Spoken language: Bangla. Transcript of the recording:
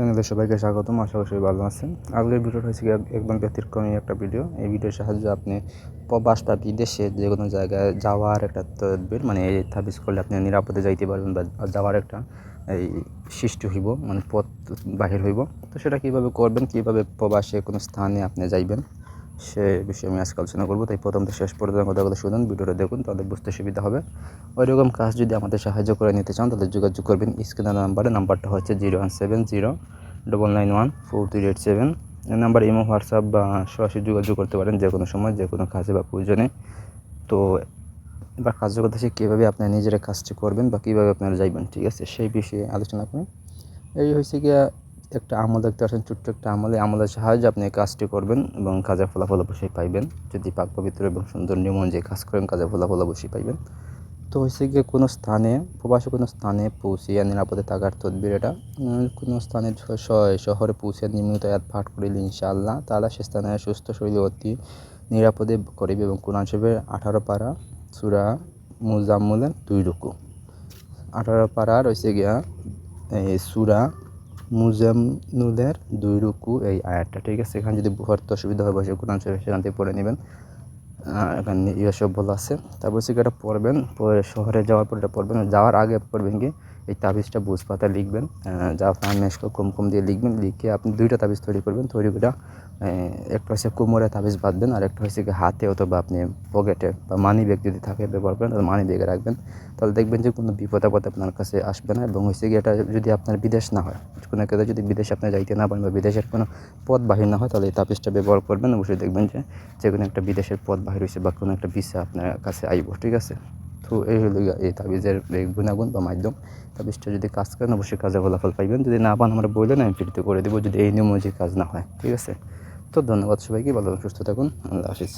চ্যানেলে সবাইকে স্বাগতম, আশা করি সবাই ভালো আছেন। আজকের ভিডিওটা হয়েছে কি, একদম ব্যতিক্রমী একটা ভিডিও। এই ভিডিওর সাহায্যে আপনি প্রবাস বা বিদেশে যে কোনো জায়গায় যাওয়ার একটা তদবির মানে এই তাবিজ করলে আপনি নিরাপদে যাইতে পারবেন বা যাওয়ার একটা এই সৃষ্টি হইব মানে পথ বাহির হইব। তো সেটা কীভাবে করবেন, কীভাবে প্রবাসে কোনো স্থানে আপনি যাইবেন সে বিষয়ে আমি আজকে আলোচনা করব। তাই প্রথম থেকে শেষ পর্যন্ত কথা কথা শুনুন, ভিডিওটা দেখুন তাদের বুঝতে সুবিধা হবে। ওই রকম কাজ যদি আমাদের সাহায্য করে নিতে চান, তাহলে যোগাযোগ করবেন। স্ক্রিনের নাম্বারে, নাম্বারটা হচ্ছে zero one seven zero double nine one four three eight seven. এই নাম্বার ইমো, হোয়াটসঅ্যাপ বা সরাসরি যোগাযোগ করতে পারেন যে কোনো সময়, যে কোনো কাজে বা প্রয়োজনে। তো এবার কাজ করতেছে কীভাবে আপনার নিজেরা কাজটি করবেন বা কীভাবে আপনারা যাইবেন, ঠিক আছে? সেই বিষয়ে আলোচনা করেন। এই হয়েছে গিয়া একটা আমল দেখতে পাচ্ছেন ছোট্ট একটা আমলে। আমলের সাহায্যে আপনি কাজটি করবেন এবং কাজের ফলাফল অবশ্যই পাইবেন। যদি পাক পবিত্র এবং সুন্দর নিয়মন যে কাজ করেন, কাজের ফলাফল অবশ্যই পাইবেন। তো হয়েছে গিয়ে কোনো স্থানে, প্রবাসী কোনো স্থানে পৌঁছিয়া নিরাপদে থাকার তদবির এটা। কোনো স্থানে শহরে পৌঁছে নিয়মিত এক পাঠ করিলে ইনশাআল্লাহ তাহলে সে স্থানে সুস্থ শরীরে অতি নিরাপদে করিবে এবং কোরআন শরীফের আঠারো পাড়া সুরা মুজাম্মুলের দুই রুকু। আঠারো পারা রয়েছে গিয়া, এই সুরা মুজাম্মুলের দুই রুকু এই আয়াতটা, ঠিক আছে? এখানে যদি পড়তে অসুবিধা হয়, বসে কোরআন শরীফ সেখান থেকে পড়ে নেবেন। এখানে ইয়ে সব বলা আছে। তারপর হচ্ছে এটা পড়বেন, পরে শহরে যাওয়ার পর এটা পড়বেন। যাওয়ার আগে পড়বেন কি, এই তাবিজটা বুঝ পাতা লিখবেন যা ফার্মেস্ট কম কম দিয়ে লিখবেন, লিখে আপনি দুইটা তাবিজ তৈরি করবেন। তৈরি করে একটা হচ্ছে কোমরে তাবিজ বাঁধবেন, আর একটা হচ্ছে হাতে অথবা আপনি পকেটে বা মানি ব্যাগ যদি থাকে ব্যবহার করেন, তাহলে মানি ব্যাগে রাখবেন। তাহলে দেখবেন যে কোনো বিপদ আপদ আপনার কাছে আসবে না, এবং হচ্ছে কি এটা যদি আপনার বিদেশ না হয়। কোনো ক্ষেত্রে যদি বিদেশে আপনি যাইতে না পারেন বা বিদেশের কোনো পথ বাহির না হয়, তাহলে এই তাবিজটা ব্যবহার করবেন। অবশ্যই দেখবেন যে যে কোনো একটা বিদেশের পথ বাহির হয়েছে বা কোনো একটা ভিসা আপনার কাছে আইব, ঠিক আছে? তো এই হলো এই তাবিজের গুণাগুণ বা মাধ্যম। তাবিজটা যদি কাজ করেন, অবশ্যই কাজে ফলাফল পাইবেন। যদি না পান, আমরা বললেন আমি ফ্রিতে করে দেবো যদি এই নিয়ম অনুযায়ী কাজ না হয়, ঠিক আছে? তো ধন্যবাদ সবাইকে, ভালো সুস্থ থাকুন, আল্লাহ হাফিজ।